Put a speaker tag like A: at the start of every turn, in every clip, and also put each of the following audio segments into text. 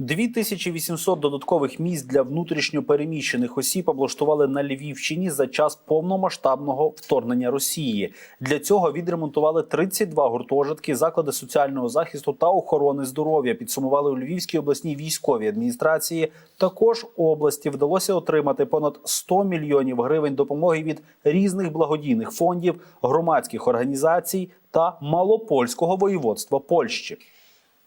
A: 2800 додаткових місць для внутрішньо переміщених осіб облаштували на Львівщині за час повномасштабного вторгнення Росії. Для цього відремонтували 32 гуртожитки, заклади соціального захисту та охорони здоров'я. Підсумували у Львівській обласній військовій адміністрації. Також області вдалося отримати понад 100 мільйонів гривень допомоги від різних благодійних фондів, громадських організацій та малопольського воєводства Польщі.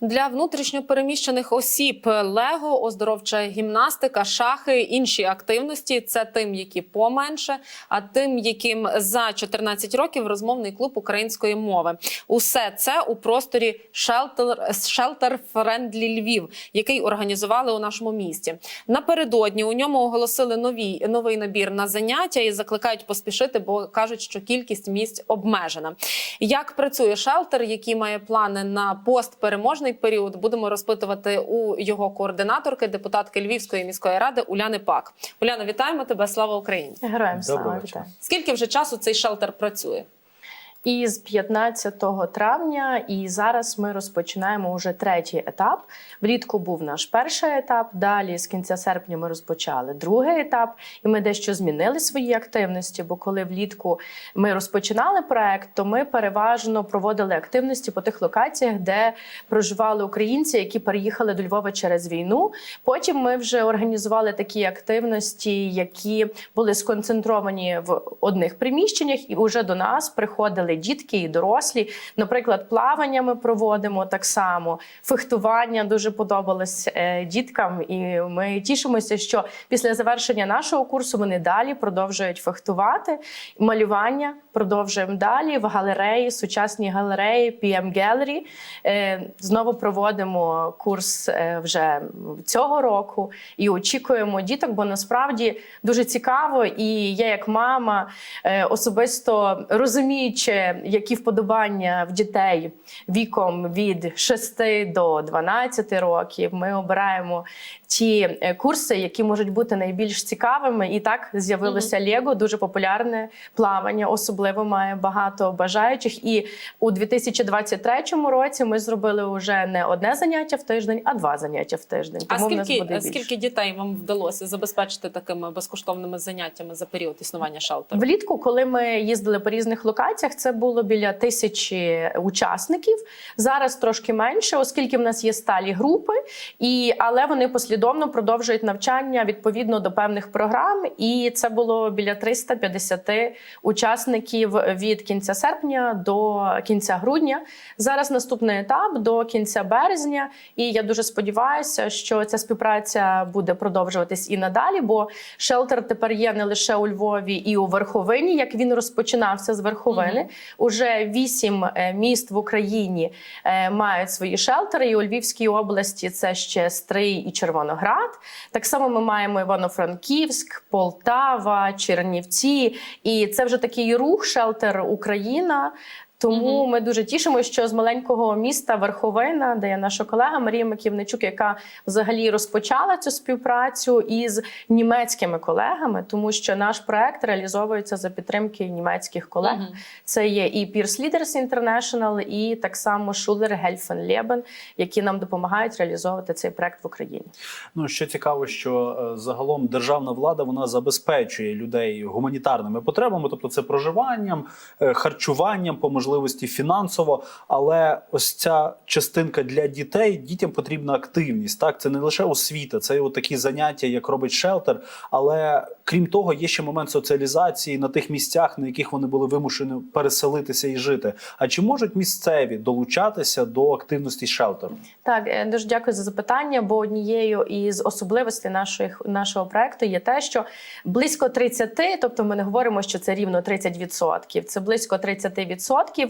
B: Для внутрішньопереміщених осіб лего, оздоровча гімнастика, шахи, інші активності це тим, які поменше, а тим, яким за 14 років розмовний клуб української мови. Усе це у просторі Shelter Friendly Львів, який організували у нашому місті. Напередодні у ньому оголосили нові новий набір на заняття і закликають поспішити, бо кажуть, що кількість місць обмежена. Як працює шелтер, які має плани на постпереможний період, будемо розпитувати у його координаторки, депутатки Львівської міської ради Уляни Пак. Уляна, вітаємо тебе! Слава Україні!
C: Героям слава вітаю.
B: Скільки вже часу цей шелтер працює?
C: І з 15 травня, і зараз ми розпочинаємо вже третій етап. Влітку був наш перший етап. Далі з кінця серпня ми розпочали другий етап, і ми дещо змінили свої активності. Бо коли влітку ми розпочинали проект, то ми переважно проводили активності по тих локаціях, де проживали українці, які переїхали до Львова через війну. Потім ми вже організували такі активності, які були сконцентровані в одних приміщеннях, і вже до нас приходили дітки і дорослі. Наприклад, плавання ми проводимо так само. Фехтування дуже подобалось е, діткам, і ми тішимося, що після завершення нашого курсу вони далі продовжують фехтувати. Малювання продовжуємо далі в галереї, сучасній галереї PM Gallery. Е, Знову проводимо курс е, вже цього року і очікуємо діток, бо насправді дуже цікаво. І я, як мама, особисто розуміючи, які вподобання в дітей віком від 6 до 12 років, ми обираємо ті е, курси, які можуть бути найбільш цікавими. І так з'явилося Лего, дуже популярне плавання, особливо має багато бажаючих. І у 2023 році ми зробили вже не одне заняття в тиждень, а два заняття в тиждень.
B: А
C: Тому в нас
B: скільки,
C: буде більше.
B: скільки дітей вам вдалося забезпечити такими безкоштовними заняттями за період існування шелтеру?
C: Влітку, коли ми їздили по різних локаціях, це було біля тисячі учасників. Зараз трошки менше, оскільки в нас є сталі групи, і але вони послідовно продовжують навчання відповідно до певних програм. І це було біля 350 учасників від кінця серпня до кінця грудня. Зараз наступний етап до кінця березня. І я дуже сподіваюся, що ця співпраця буде продовжуватись і надалі. Бо шелтер тепер є не лише у Львові і у Верховині, як він розпочинався з Верховини. Уже вісім е, міст в Україні е, мають свої шелтери. І у Львівській області це ще Стрий і Червоноград. Так само ми маємо Івано-Франківськ, Полтава, Чернівці. І це вже такий рух шелтер Україна. Тому ми дуже тішимося, що з маленького міста Верховина, де є наша колега Марія Маківничук, яка взагалі розпочала цю співпрацю із німецькими колегами, тому що наш проект реалізовується за підтримки німецьких колег.
B: Мгм.
C: Це є і Peers Leaders International, і так само Schuler Helfen Leben, які нам допомагають реалізовувати цей проект в Україні.
A: Ну що цікаво, що е, загалом державна влада вона забезпечує людей гуманітарними потребами, тобто це проживанням, е, харчуванням по можливості фінансово. Але ось ця частинка для дітей дітям потрібна активність. Так, це не лише освіта, це і такі заняття, як робить шелтер. Але крім того, є ще момент соціалізації на тих місцях, на яких вони були вимушені переселитися і жити. А чи можуть місцеві долучатися до активності шелтеру?
C: Так, е, дуже дякую за запитання. Бо однією із особливостей нашої, нашого проекту є те, що близько 30, тобто ми не говоримо, що це рівно 30%, це близько 30% е,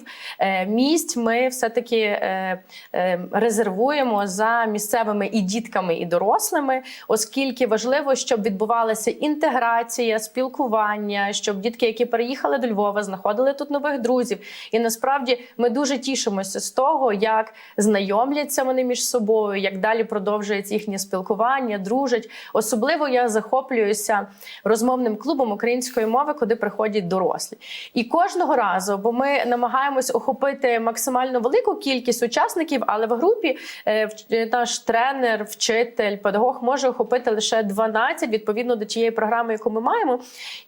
C: місць ми все-таки е, е, резервуємо за місцевими і дітками, і дорослими, оскільки важливо, щоб відбувалася інтеграція, спілкування, щоб дітки, які переїхали до Львова, знаходили тут нових друзів. І насправді ми дуже тішимося з того, як знайомляться вони між собою, як далі продовжується їхнє спілкування, дружать. Особливо я захоплююся розмовним клубом української мови, куди приходять дорослі. І кожного разу, бо ми намагаємося намагаємось охопити максимально велику кількість учасників, але в групі е, наш тренер, вчитель, педагог може охопити лише 12 відповідно до тієї програми, яку ми маємо.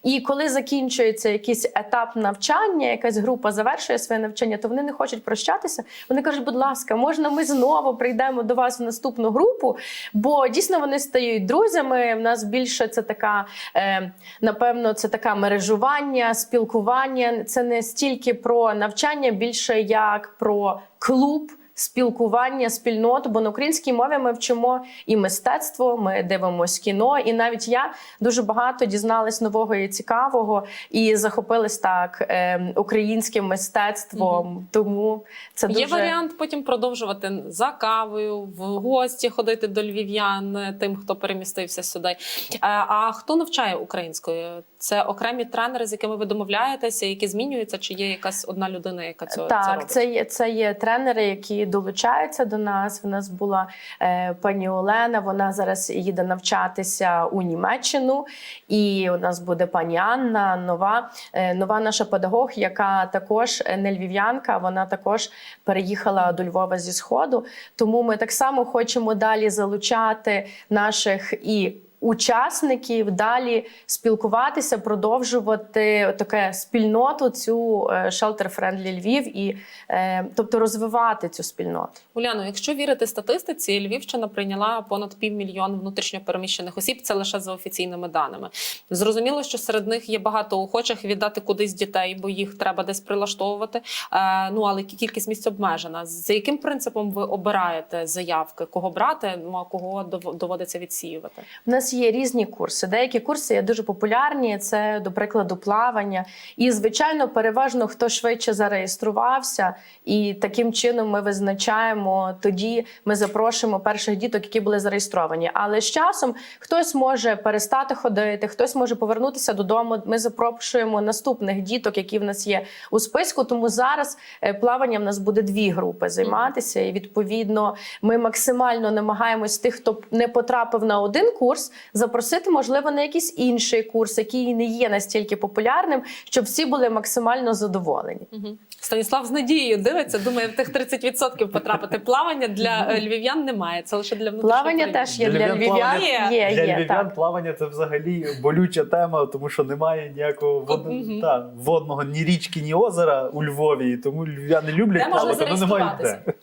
C: І коли закінчується якийсь етап навчання, якась група завершує своє навчання, то вони не хочуть прощатися. Вони кажуть, будь ласка, можна ми знову прийдемо до вас в наступну групу, бо дійсно вони стають друзями. В нас більше це така, е, напевно, це така мережування, спілкування. Це не стільки про навчання, більше як про клуб. Спілкування, спільноту, бо на українській мові ми вчимо і мистецтво, ми дивимося кіно, і навіть я дуже багато дізналась нового і цікавого, і захопилась так е, українським мистецтвом. Тому це дуже
B: Є варіант потім продовжувати за кавою, в гості ходити до львів'ян, тим, хто перемістився сюди. Е, А хто навчає українською? Це окремі тренери, з якими ви домовляєтеся, які змінюються, чи є якась одна людина, яка цього це
C: Так,
B: робить?
C: це є це є тренери, які долучаються до нас. В нас була е, пані Олена. Вона зараз їде навчатися у Німеччину, і у нас буде пані Анна, нова, е, нова наша педагог, яка також е, не львів'янка. Вона також переїхала до Львова зі сходу. Тому ми так само хочемо далі залучати наших і. Учасників далі спілкуватися, продовжувати таке спільноту, цю Shelter Friendly Львів, і е, тобто розвивати цю спільноту.
B: Уляно, якщо вірити статистиці, Львівщина прийняла понад півмільйона внутрішньопереміщених осіб. Це лише за офіційними даними. Зрозуміло, що серед них є багато охочих віддати кудись дітей, бо їх треба десь прилаштовувати. Е, ну але кількість місць обмежена. За яким принципом ви обираєте заявки? Кого брати? Ну а кого доводиться відсіювати?
C: У нас є різні курси. Деякі курси є дуже популярні. Це, до прикладу, плавання. І, звичайно, переважно хто швидше зареєструвався, і таким чином ми визначаємо. Тоді ми запрошуємо перших діток, які були зареєстровані. Але з часом хтось може перестати ходити, хтось може повернутися додому. Ми запрошуємо наступних діток, які в нас є у списку. Тому зараз е, плавання в нас буде дві групи займатися. І відповідно ми максимально намагаємось тих, хто не потрапив на один курс, запросити, можливо, на якийсь інший курс, який не є настільки популярним, щоб всі були максимально задоволені.
B: Угу. Станіслав з надією дивиться. Думає, в тих 30% потрапити плавання для е, львів'ян немає. Це лише для
C: Плавання теж є
A: Для
C: для
A: львів'ян плавання-
C: Є,
A: Для
C: є,
A: львів'ян плавання це взагалі болюча тема, тому що немає ніякого вод... Та, водного ні річки, ні озера у Львові, тому львів'яни люблять плавати, але не мають де.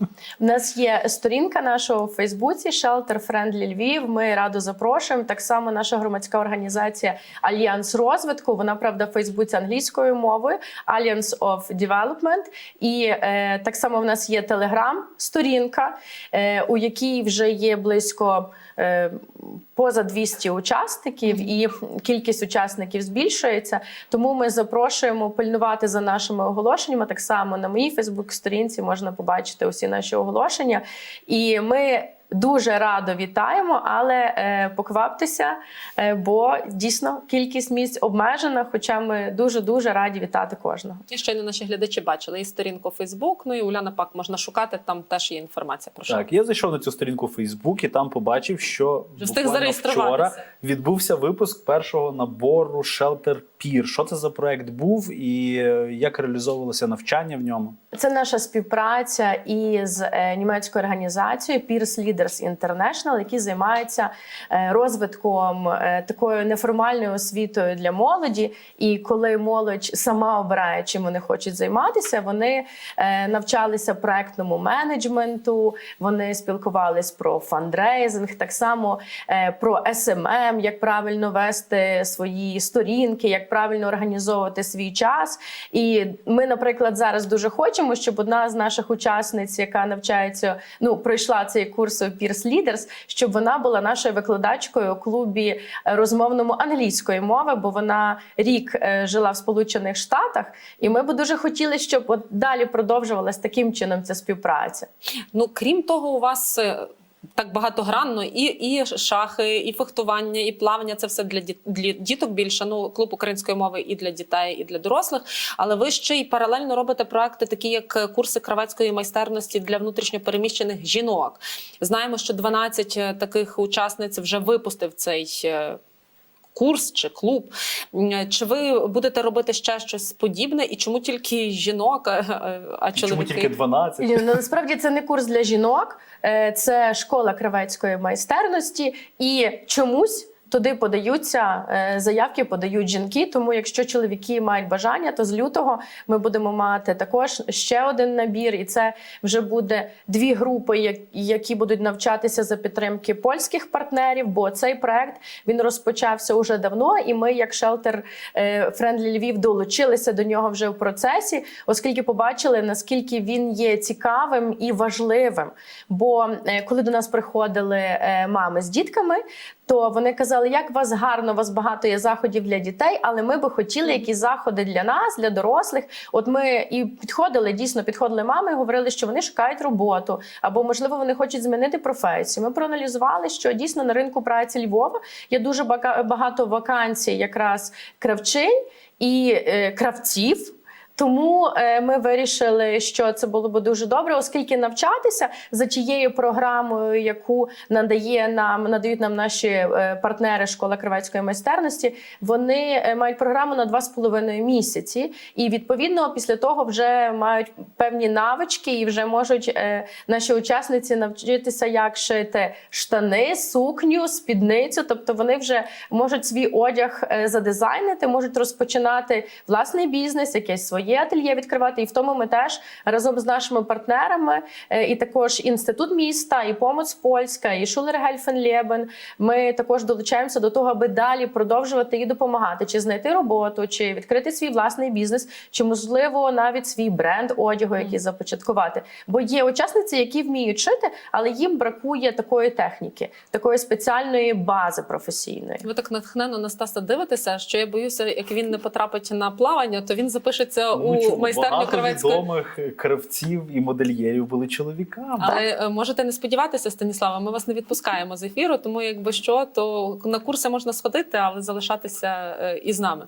C: У нас є сторінка нашого у Фейсбуці Shelter Friendly Львів. Ми радо запрошуємо. Так само наша громадська організація Альянс розвитку. Вона правда в Фейсбуці англійською мовою Alliance of Development. І е, так само в нас є телеграм-сторінка, е, у якій вже є близько. е, Поза 200 учасників, і кількість учасників збільшується. Тому ми запрошуємо пильнувати за нашими оголошеннями. Так само на моїй Фейсбук-сторінці можна побачити усі наші оголошення. І ми дуже радо вітаємо, але е, покваптеся, е, бо дійсно кількість місць обмежена. Хоча ми дуже дуже раді вітати кожного.
B: І щойно наші глядачі бачили і сторінку Фейсбук. Ну і Уляна Пак можна шукати. Там теж є інформація про що.
A: Так, я зайшов на цю сторінку Фейсбук і там побачив, що
B: Вже встиг зареєструватися.
A: вчора відбувся випуск першого набору Shelter Peer. Що це за проект був і е, як реалізовувалося навчання в ньому?
C: Це наша співпраця із е, німецькою організацією Peers Leaders International, які займаються е, розвитком такою неформальною освітою для молоді. І коли молодь сама обирає, чим вони хочуть займатися, вони навчалися проектному менеджменту, вони спілкувались про фандрейзинг, так само про SMM, як правильно вести свої сторінки, як правильно організовувати свій час. І ми, наприклад, зараз дуже хочемо, щоб одна з наших учасниць, яка навчається, ну пройшла цей курс Peers Leaders, щоб вона була нашою викладачкою у клубі е, розмовному англійської мови, бо вона рік е, жила в Сполучених Штатах, і ми б дуже хотіли, щоб от далі продовжувалась таким чином ця співпраця.
B: Ну крім того, у вас. Е, Так багатогранно, і, і шахи, і фехтування, і плавання це все для, для діток більше. Ну, клуб української мови і для дітей, і для дорослих. Але ви ще й паралельно робите проекти, такі як курси кравецької майстерності для внутрішньопереміщених жінок. Знаємо, що 12 таких учасниць вже випустив цей. Курс чи клуб. Чи ви будете робити ще щось подібне? І чому тільки жінок, а, чоловіки?
A: Чому тільки 12?
C: Ні, ну, Насправді це не курс для жінок, е, це школа кривецької майстерності, і чомусь. Туди подаються е, заявки, подають жінки. Тому, якщо чоловіки мають бажання, то з лютого ми будемо мати також ще один набір, і це вже буде дві групи, які будуть навчатися за підтримки польських партнерів. Бо цей проект він розпочався уже давно, і ми, як шелтер Френдлі Львів, долучилися до нього вже в процесі, оскільки побачили наскільки він є цікавим і важливим. Бо е, коли до нас приходили е, мами з дітками, то вони казали, як вас гарно, у вас багато є заходів для дітей, але ми би хотіли якісь заходи для нас, для дорослих. От ми і підходили, дійсно підходили мами, і говорили, що вони шукають роботу, або можливо вони хочуть змінити професію. Ми проаналізували, що дійсно на ринку праці Львова є дуже бага- багато вакансій, якраз кравчинь і е, кравців. Тому е, ми вирішили, що це було б дуже добре, оскільки навчатися за тією програмою, яку надає нам надають нам наші е, партнери школа кривецької майстерності. Вони е, мають програму на два з половиною місяці, і відповідно після того вже мають певні навички, і вже можуть наші учасниці навчитися, як шити штани, сукню, спідницю. Тобто вони вже можуть свій одяг задизайнити, можуть розпочинати власний бізнес, якесь своє ательє відкривати. І в тому ми теж разом з нашими партнерами, е, і також інститут міста, і Помоц Польська, і Шулер Гельфенлєбен. Ми також долучаємося до того, аби далі продовжувати і допомагати, чи знайти роботу, чи відкрити свій власний бізнес, чи можливо навіть свій бренд одягу, який започаткувати. Бо є учасниці, які вміють шити, але їм бракує такої техніки, такої спеціальної бази професійної.
B: Ви так натхненно на Стаса дивитеся, що я боюся, як він не потрапить на плавання, то він запишеться
A: Ну,
B: у майстерню
A: Багато
B: кравецької.
A: відомих кравців і модельєрів були чоловіками.
B: Але е, можете не сподіватися, Станіслава. Ми вас не відпускаємо з ефіру, тому якби що, то на курси можна сходити, але залишатися е, із нами.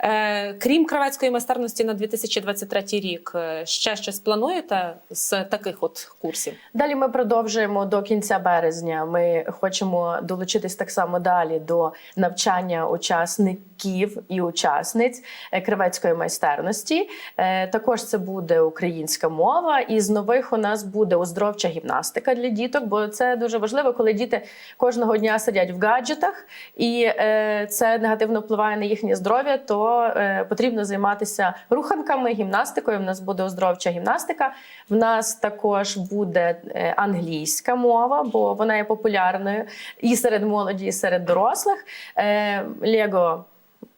B: Е, Крім кравецької майстерності на 2023 рік, ще щось плануєте з таких от курсів?
C: Далі ми продовжуємо до кінця березня. Ми хочемо долучитись так само далі до навчання учасників і учасниць кривецької майстерності. Е, Також це буде українська мова. І з нових у нас буде оздоровча гімнастика для діток, бо це дуже важливо, коли діти кожного дня сидять в гаджетах, і е, це негативно впливає на їхнє здоров'я. То е, потрібно займатися руханками, гімнастикою. В нас буде оздоровча гімнастика. В нас також буде англійська мова, бо вона є популярною і серед молоді, і серед дорослих. Лего.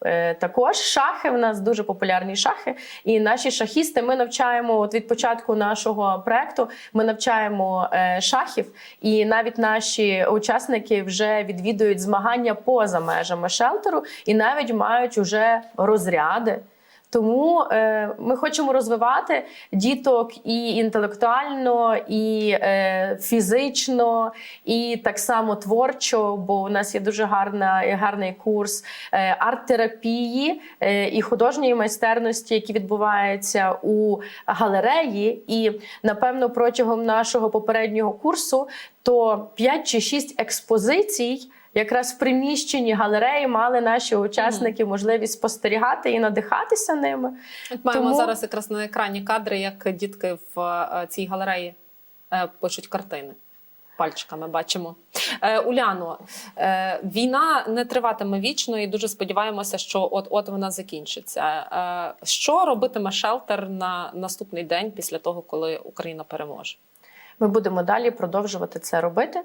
C: Е, Також шахи в нас дуже популярні шахи, і наші шахісти ми навчаємо от від початку нашого проекту. Ми навчаємо е, шахів, і навіть наші учасники вже відвідують змагання поза межами шелтеру і навіть мають уже розряди. Тому е, ми хочемо розвивати діток і інтелектуально, і е, фізично, і так само творчо, бо у нас є дуже гарна, гарний курс е, арт-терапії е, і художньої майстерності, які відбуваються у галереї. І напевно протягом нашого попереднього курсу то 5 чи 6 експозицій. Якраз в приміщенні галереї мали наші учасники можливість спостерігати і надихатися ними.
B: От маємо
C: Тому-
B: зараз якраз на екрані кадри, як дітки в е, цій галереї е, пишуть картини. Пальчиками бачимо. Е, Уляно, е, війна не триватиме вічно і дуже сподіваємося, що от-от вона закінчиться. Е, що робитиме шелтер на наступний день після того, коли Україна переможе?
C: Ми будемо далі продовжувати це робити.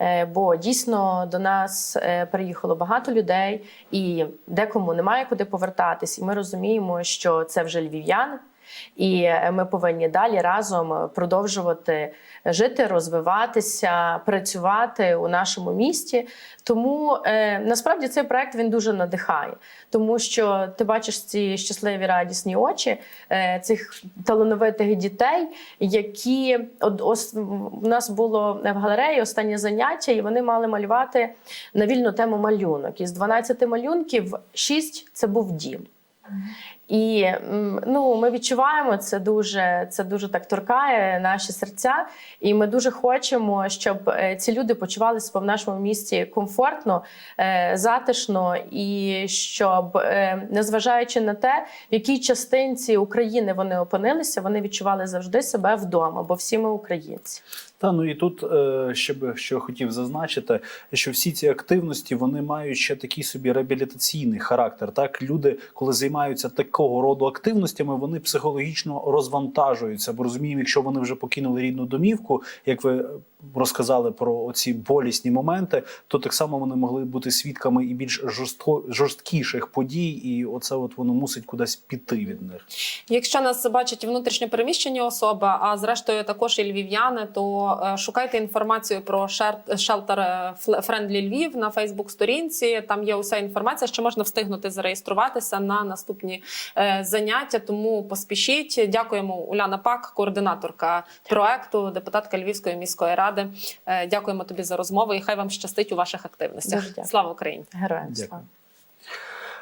C: Е, Бо дійсно до нас е, приїхало багато людей, і декому немає куди повертатись. І ми розуміємо, що це вже львів'яни, і е, ми повинні далі разом продовжувати жити, розвиватися, працювати у нашому місті. Тому е, насправді цей проект він дуже надихає, тому що ти бачиш ці щасливі радісні очі е, цих талановитих дітей, які в нас було в галереї останнє заняття, і вони мали малювати на вільну тему малюнок. Із 12 малюнків 6 – це був дім. І ну, ми відчуваємо це дуже, це дуже так торкає наші серця. І ми дуже хочемо, щоб е, ці люди почувалися в нашому місті комфортно, е, затишно, і щоб, е, незважаючи на те, в якій частинці України вони опинилися, вони відчували завжди себе вдома, бо всі ми українці.
A: Та ну і тут ще би що хотів зазначити, що всі ці активності вони мають ще такий собі реабілітаційний характер. Так, люди, коли займаються такого роду активностями, вони психологічно розвантажуються. Бо розуміємо, якщо вони вже покинули рідну домівку, як ви розказали про оці болісні моменти, то так само вони могли бути свідками і більш жорстко жорсткіших подій, і оце от воно мусить кудись піти від них.
B: Якщо нас бачать внутрішньо переміщені особи, а зрештою також і львів'яни, то е, шукайте інформацію про шелтер е, Френдлі Львів на Фейсбук-сторінці. Там є уся інформація, що можна встигнути зареєструватися на наступні е, заняття. Тому поспішіть. Дякуємо Уляна Пак, координаторка проекту, депутатка Львівської міської ради. Е, Дякуємо тобі за розмову і хай вам щастить у ваших активностях.
C: Дуже дякую.
B: Слава Україні!
C: Героям слава.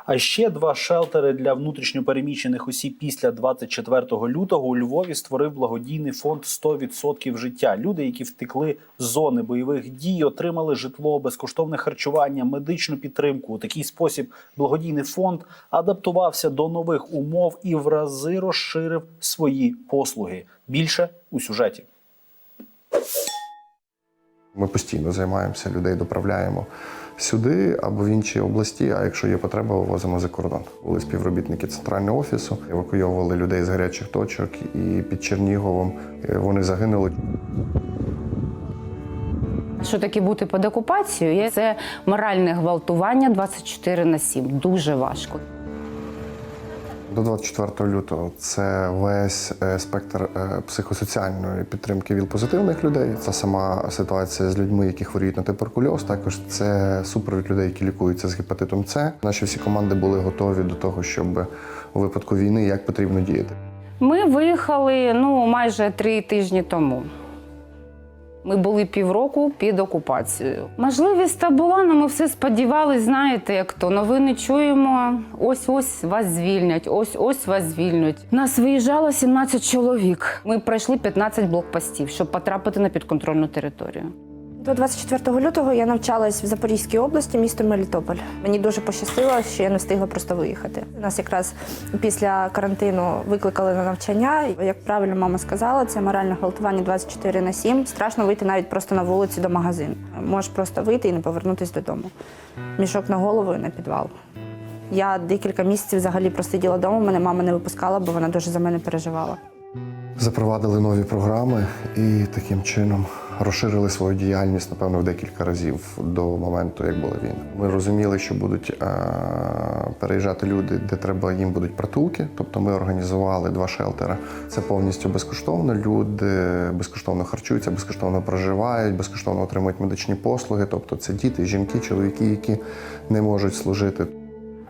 A: А ще два шелтери для внутрішньопереміщених осіб після 24 лютого у Львові створив благодійний фонд «100% життя. Люди, які втекли з зони бойових дій, отримали житло, безкоштовне харчування, медичну підтримку. У такий спосіб благодійний фонд адаптувався до нових умов і в рази розширив свої послуги. Більше у сюжеті.
D: Ми постійно займаємося, людей доправляємо сюди або в інші області. А якщо є потреба, вивозимо за кордон. Були співробітники центрального офісу, евакуйовували людей з гарячих точок, і під Черніговом е, вони загинули.
E: Що таке бути під окупацією? Це моральне гвалтування 24 на 7. Дуже важко.
D: До 24 лютого це весь е, спектр е, психосоціальної підтримки ВІЛ-позитивних людей. Це сама ситуація з людьми, які хворіють на туберкульоз. Також це супровід людей, які лікуються з гепатитом С. Наші всі команди були готові до того, щоб у випадку війни як потрібно діяти.
E: Ми виїхали ну, майже три тижні тому. Ми були півроку під окупацією. Можливість та була, але ми все сподівалися, знаєте, як то новини чуємо. Ось ось вас звільнять, ось ось вас звільнять. Нас виїжджало 17 чоловік. Ми пройшли 15 блокпостів, щоб потрапити на підконтрольну територію.
F: До 24 лютого я навчалась в Запорізькій області, місто Мелітополь. Мені дуже пощастило, що я не встигла просто виїхати. Нас якраз після карантину викликали на навчання. Як правильно мама сказала, це моральне гвалтування 24 на 7. Страшно вийти навіть просто на вулицю до магазину. Можеш просто вийти і не повернутися додому. Мішок на голову і на підвал. Я декілька місяців взагалі просиділа вдома, мене мама не випускала, бо вона дуже за мене переживала.
D: Запровадили нові програми і таким чином розширили свою діяльність, напевно, в декілька разів до моменту, як була війна. Ми розуміли, що будуть е, переїжджати люди, де треба їм будуть притулки. Тобто ми організували два шелтери. Це повністю безкоштовно. Люди безкоштовно харчуються, безкоштовно проживають, безкоштовно отримують медичні послуги. Тобто це діти, жінки, чоловіки, які не можуть служити.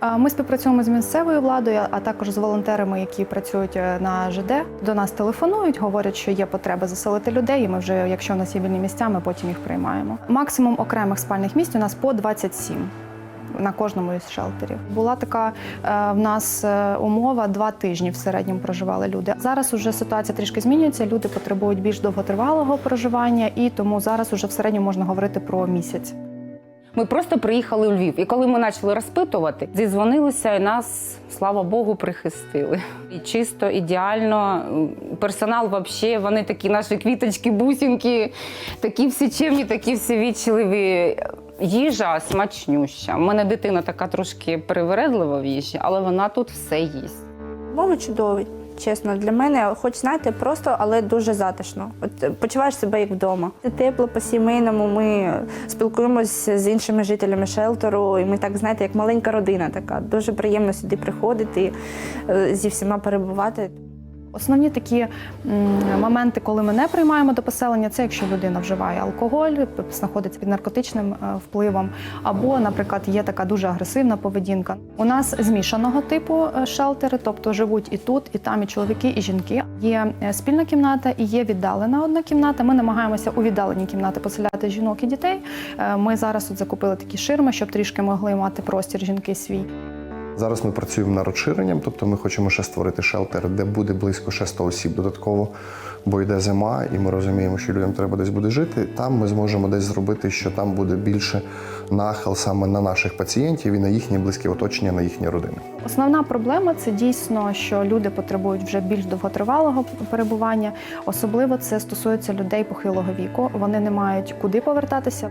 G: Ми співпрацюємо з місцевою владою, а також з волонтерами, які працюють е, на ЖД. До нас телефонують, говорять, що є потреба заселити людей. І ми вже, якщо у нас є вільні місця, ми потім їх приймаємо. Максимум окремих спальних місць у нас по 27 на кожному із шелтерів. Була така е, в нас е, умова два тижні в середньому проживали люди. Зараз уже ситуація трішки змінюється. Люди потребують більш довготривалого проживання, і тому зараз уже в середньому можна говорити про місяць.
E: Ми просто приїхали у Львів. І коли ми почали розпитувати, зізвонилися і нас, слава Богу, прихистили. І чисто, ідеально. Персонал взагалі, вони такі наші квіточки, бусинки, такі всі чемні, такі всі вічливі. Їжа смачнюща. У мене дитина така трошки привередлива в їжі, але вона тут все їсть.
F: Мови чудові. Чесно, для мене, хоч знаєте, просто, але дуже затишно. От е, почуваєш себе як вдома. Це Тепло по-сімейному. Ми спілкуємося з іншими жителями шелтеру, і ми так знаєте, як маленька родина така. Дуже приємно сюди приходити, е, зі всіма перебувати.
G: Основні такі моменти, коли ми не приймаємо до поселення, це якщо людина вживає алкоголь, знаходиться під наркотичним е, впливом, або, наприклад, є така дуже агресивна поведінка. У нас змішаного типу е, шелтери, тобто живуть і тут, і там, і чоловіки, і жінки. Є е, спільна кімната і є віддалена одна кімната. Ми намагаємося у віддалені кімнати поселяти жінок і дітей. Ми зараз от закупили такі ширми, щоб трішки могли мати простір жінки свій.
D: Зараз ми працюємо над розширенням, тобто ми хочемо ще створити шелтер, де буде близько ще 100 осіб додатково, бо йде зима, і ми розуміємо, що людям треба десь буде жити. Там ми зможемо десь зробити, що там буде більше нахил саме на наших пацієнтів і на їхнє близьке оточення, на їхні родини.
G: Основна проблема це дійсно, що люди потребують вже більш довготривалого перебування. Особливо це стосується людей похилого віку. Вони не мають куди повертатися.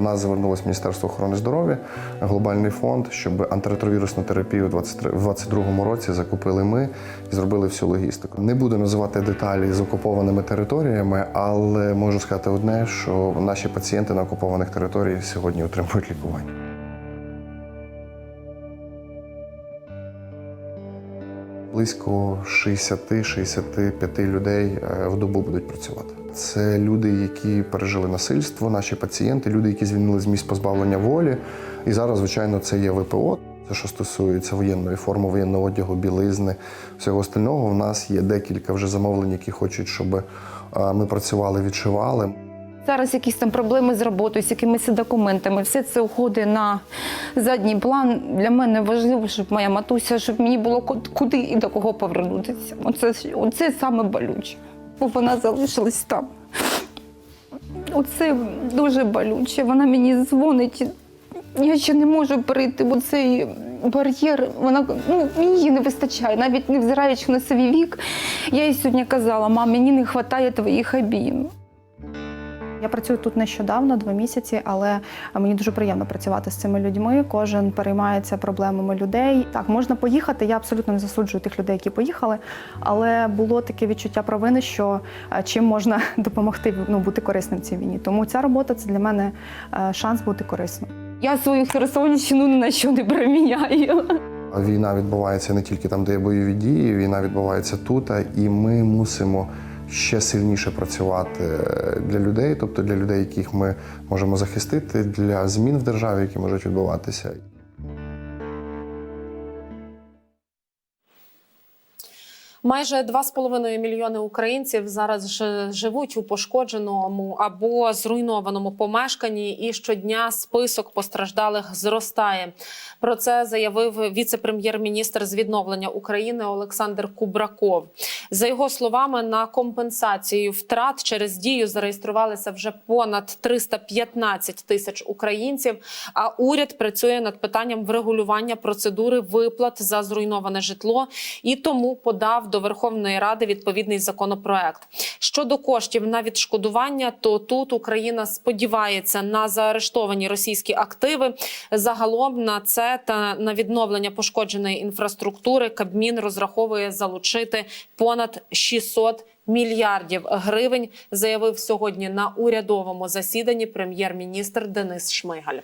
D: До нас звернулось Міністерство охорони здоров'я, глобальний фонд, щоб антиретровірусну терапію в 2022 році закупили ми і зробили всю логістику. Не буду називати деталі з окупованими територіями, але можу сказати одне, що наші пацієнти на окупованих територіях сьогодні отримують лікування. Близько 60-65 людей е, в добу будуть працювати. Це люди, які пережили насильство, наші пацієнти, люди, які звільнили з місць позбавлення волі. І зараз, звичайно, це є ВПО. Це що стосується воєнної форми, воєнного одягу, білизни, всього остального. У нас є декілька вже замовлень, які хочуть, щоб е, ми працювали, відшивали.
E: Зараз якісь там проблеми з роботою, з якимись документами. Все це уходить на задній план. Для мене важливо, щоб моя матуся, щоб мені було куди і до кого повернутися. Оце, оце саме болюче, бо вона залишилась там. Оце дуже болюче. Вона мені дзвонить. Я ще не можу перейти, бо цей бар'єр, вона ну її не вистачає, навіть невзираючи на свій вік. Я їй сьогодні казала, мам, мені не вистачає твоїх обійм.
G: Я працюю тут нещодавно, два місяці, але мені дуже приємно працювати з цими людьми. Кожен переймається проблемами людей. Так, можна поїхати. Я абсолютно не засуджую тих людей, які поїхали. Але було таке відчуття провини, що е, чим можна допомогти ну, бути корисним в цій війні. Тому ця робота це для мене е, шанс бути корисним.
E: Я свою Херсонщину ні на що не проміняю.
D: А Війна відбувається не тільки там, де є бойові дії, війна відбувається тут, і ми мусимо ще сильніше працювати для людей, тобто для людей, яких ми можемо захистити, для змін в державі, які можуть відбуватися.
B: Майже 2,5 мільйони українців зараз живуть у пошкодженому або зруйнованому помешканні, і щодня список постраждалих зростає. Про це заявив віце-прем'єр-міністр з відновлення України Олександр Кубраков. За його словами, на компенсацію втрат через дію зареєструвалися вже понад 315 тисяч українців. А уряд працює над питанням врегулювання процедури виплат за зруйноване житло і тому подав до Верховної Ради відповідний законопроект. Щодо коштів на відшкодування, то тут Україна сподівається на заарештовані російські активи. Загалом на це та на відновлення пошкодженої інфраструктури Кабмін розраховує залучити понад 600 мільярдів гривень. Заявив сьогодні на урядовому засіданні прем'єр-міністр Денис Шмигаль.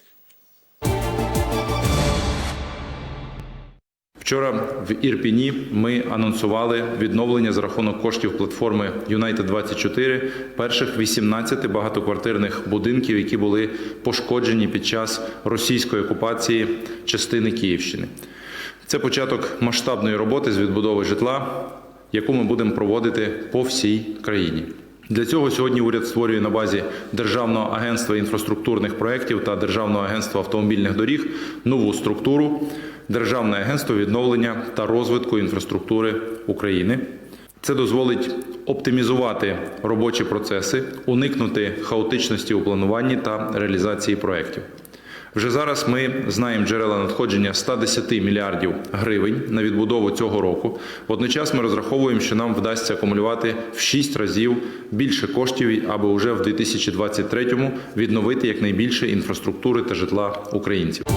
H: Вчора в Ірпіні ми анонсували відновлення за рахунок коштів платформи United 24 перших 18 багатоквартирних будинків, які були пошкоджені під час російської окупації частини Київщини. Це початок масштабної роботи з відбудови житла, яку ми будемо проводити по всій країні. Для цього сьогодні уряд створює на базі Державного агентства інфраструктурних проєктів та Державного агентства автомобільних доріг нову структуру Державне агентство відновлення та розвитку інфраструктури України. Це дозволить оптимізувати робочі процеси, уникнути хаотичності у плануванні та реалізації проєктів. Вже зараз ми знаємо джерела надходження 110 мільярдів гривень на відбудову цього року. Водночас ми розраховуємо, що нам вдасться акумулювати в 6 разів більше коштів, аби вже в 2023-му відновити якнайбільше інфраструктури та житла українців.